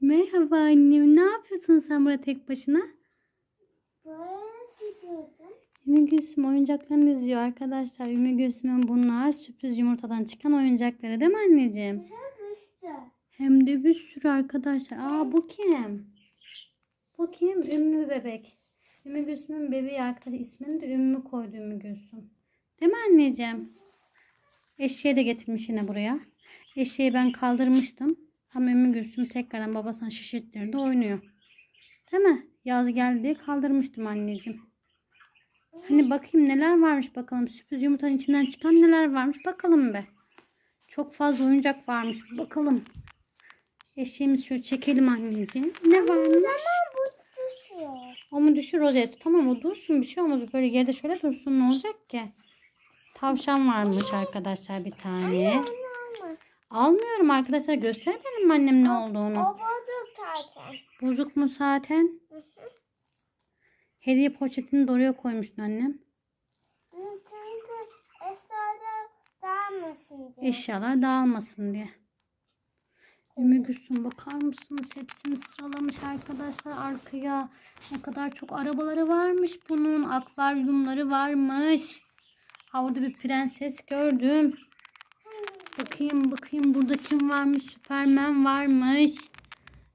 Merhaba annem. Ne yapıyorsun sen burada tek başına? Ümmü Gülsüm oyuncaklarını izliyor arkadaşlar. Ümmü Gülsüm'ün bunlar sürpriz yumurtadan çıkan oyuncakları değil mi anneciğim? Üstte. Hem de bir sürü arkadaşlar. Aa bu kim? Bu kim? Ümmü bebek. Ümmü Gülsüm'ün bebeği arkadaşlar. ismini de Ümmü koydu Ümmü Gülsüm. Değil mi anneciğim? Eşeği de getirmiş yine buraya. Eşeği ben kaldırmıştım. Ama Ümmü Gülsüm tekrardan babasına şişirttirdi oynuyor. Değil mi? Yaz geldi diye kaldırmıştım anneciğim. Hani bakayım neler varmış bakalım. Sürpriz yumurtanın içinden çıkan neler varmış bakalım be. Çok fazla oyuncak varmış. Bakalım. Eşeğimizi şöyle çekelim anneciğim. Ne varmış? Ama bu düşüyor. O mu düşür rozet? Tamam o dursun bir şey olmaz. Böyle yerde şöyle dursun ne olacak ki? Tavşan varmış arkadaşlar bir tane. Onu alma. Almıyorum arkadaşlar. Göstermedim mi annem ne olduğunu? O bozuk zaten. Bozuk mu zaten? Hı hı. Hediye poşetini de oraya koymuştun annem. Eşyalar dağılmasın diye. Eşyalar dağılmasın diye. Ümmü Gülsüm bakar mısınız? Hepsini sıralamış arkadaşlar arkaya. Ne kadar çok arabaları varmış bunun. Akvaryumları varmış. Ha orada bir prenses gördüm. Bakayım bakayım burada kim varmış? Süpermen varmış.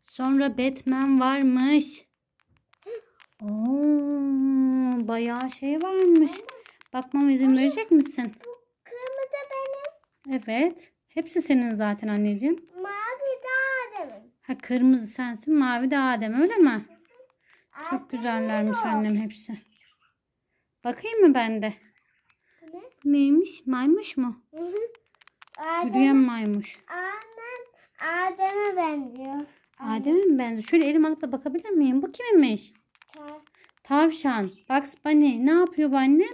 Sonra Batman varmış. Oo, bayağı şey varmış. Bakmama izin verecek misin? Kırmızı benim. Evet. Hepsi senin zaten anneciğim. Mavi de Adem'in. Ha kırmızı sensin, mavi de Adem öyle mi? Çok güzellermiş annem hepsi. Bakayım mı ben de? Ne? Neymiş? Maymuş mu? Hı hı. Yürüyen Adem, maymuş. Adem, Adem'e benziyor. Adem'e mi benziyor? Şöyle elim alıp da bakabilir miyim? Bu kiminmiş? Ta- Tavşan. Bugs Bunny. Ne yapıyor bu annem?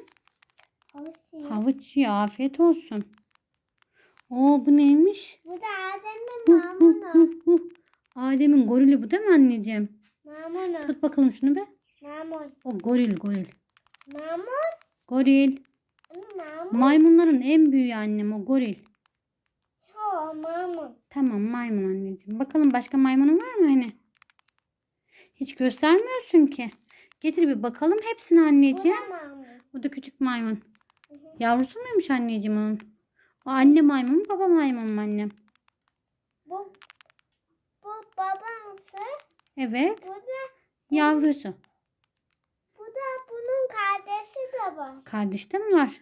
Havuç yiyor. Havuç yiyor. Afiyet olsun. Oo bu neymiş? Bu da Adem'in huh, mamunu. Adem'in gorili bu değil mi anneciğim? Mamunu. Tut bakalım şunu be. Mamun. O goril goril. Mamun. Goril. Mamun. Maymunların en büyüğü annem o goril. Yo mamun. Tamam maymun anneciğim. Bakalım başka maymunun var mı hani? Hiç göstermiyorsun ki. Getir bir bakalım hepsini Bu anneciğim. da. Bu da küçük maymun. Hı hı. Yavrusu muymuş anneciğim onun? O anne maymun mu baba maymun mu annem? Bu, bu babamsı. Evet Bu da, yavrusu. bu da bunun kardeşi de var. Kardeş de mi var?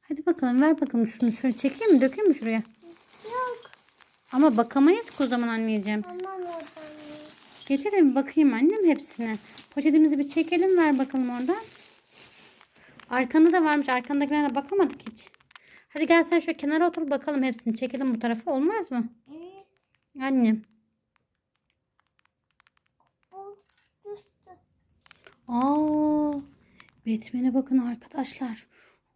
Hadi bakalım ver bakalım şunu şöyle çekeyim mi dökeyim mi şuraya? Yok. Ama bakamayız ki o zaman anneciğim. Tamam o zaman. Getir de bir bakayım annem hepsine. Poşetimizi bir çekelim ver bakalım oradan. Arkanda da varmış. Arkandakilerine bakamadık hiç. Hadi gel sen şu kenara otur bakalım hepsini çekelim bu tarafa. Olmaz mı? Hı, Annem. Aa, Batman'e bakın arkadaşlar.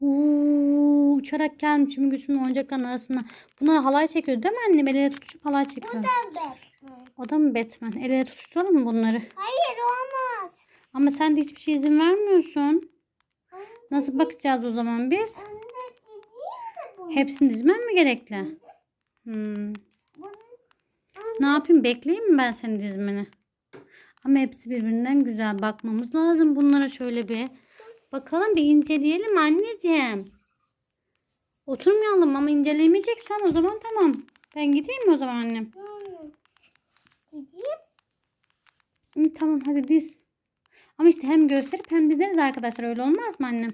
Uuu, uçarak gelmiş Ümmü oyuncakların arasında. Bunlar halay çekiyor değil mi annem? El ele tutuşup halay Bu çekiyor. da Batman. O da mı Batman? El ele tutuşturalım mı bunları? Hayır olmaz. Ama sen de hiçbir şey izin vermiyorsun. Anne, Nasıl bakacağız o zaman biz? anne dizeyim de bunu. Hepsini dizmem mi gerekli? Hmm. Bunu, Ne yapayım? Bekleyeyim mi ben senin dizmeni? Ama hepsi birbirinden güzel. Bakmamız lazım bunlara şöyle bir. Bakalım bir inceleyelim anneciğim. Oturmayalım ama incelemeyeceksen o zaman tamam. Ben gideyim mi o zaman annem? anne. Dizeyim. İyi, tamam hadi diz. Ama işte hem gösterip hem dizeriz arkadaşlar. Öyle olmaz mı annem?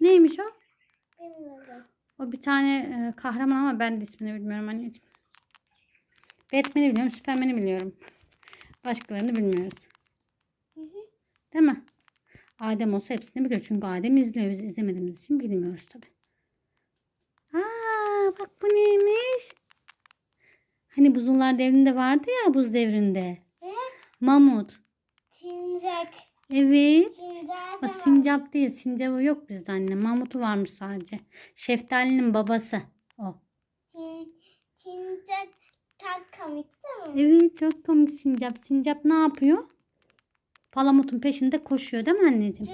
Neymiş o? Bilmiyorum. O bir tane e, kahraman ama ben de ismini bilmiyorum anneciğim. Batman'i biliyorum, Superman'i biliyorum. Başkalarını bilmiyoruz. Hı hı. Değil mi? Adem olsa hepsini biliyor. Çünkü Adem izliyor. Biz izlemediğimiz için bilmiyoruz tabi. Aa, bak bu neymiş? Hani buzullar devrinde vardı ya buz devrinde. Ne? Mamut. Çinecek. Evet. Çinecek. O sincap değil. Sincapı yok bizde anne. Mamutu varmış sadece. Şeftalinin babası. O. Çinecek. Tak komik değil mi? Evet çok komik sincap. Sincap ne yapıyor? Palamutun peşinde koşuyor değil mi anneciğim?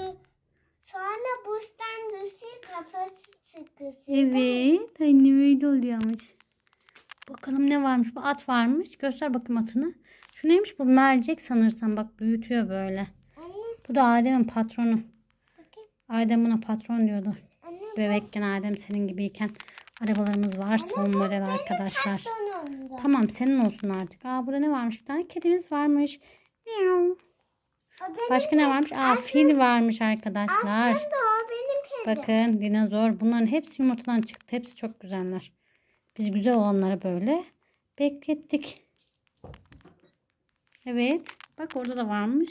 Sonra buzdan düşüyor kafası sıkışıyor. Evet. Annem öyle oluyormuş. Bakalım ne varmış. Bu at varmış. Göster bakayım atını. Şu neymiş bu? Mercek sanırsam. Bak büyütüyor böyle. Anne Bu da Adem'in patronu. bakayım. Adem buna patron diyordu. Anne Bebekken Adem senin gibiyken. Arabalarımız var. Son model arkadaşlar. Tamam senin olsun artık. Aa burada ne varmış? Bir tane kedimiz varmış. Başka ne varmış? Aa fil varmış arkadaşlar. Aslında o benim kedim. Bakın dinozor. Bunların hepsi yumurtadan çıktı. Hepsi çok güzeller. Biz güzel olanları böyle beklettik. Evet. Bak orada da varmış.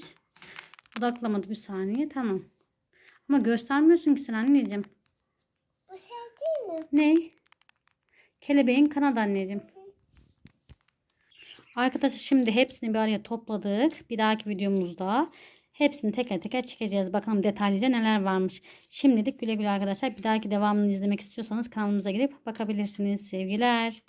Odaklamadı bir saniye. Tamam. Ama göstermiyorsun ki sen anneciğim. Bu şey değil mi? Ne? Kelebeğin kanadı anneciğim. Arkadaşlar şimdi hepsini bir araya topladık. Bir dahaki videomuzda hepsini teker teker çekeceğiz. Bakalım detaylıca neler varmış. Şimdilik güle güle arkadaşlar. Bir dahaki devamını izlemek istiyorsanız kanalımıza girip bakabilirsiniz. Sevgiler.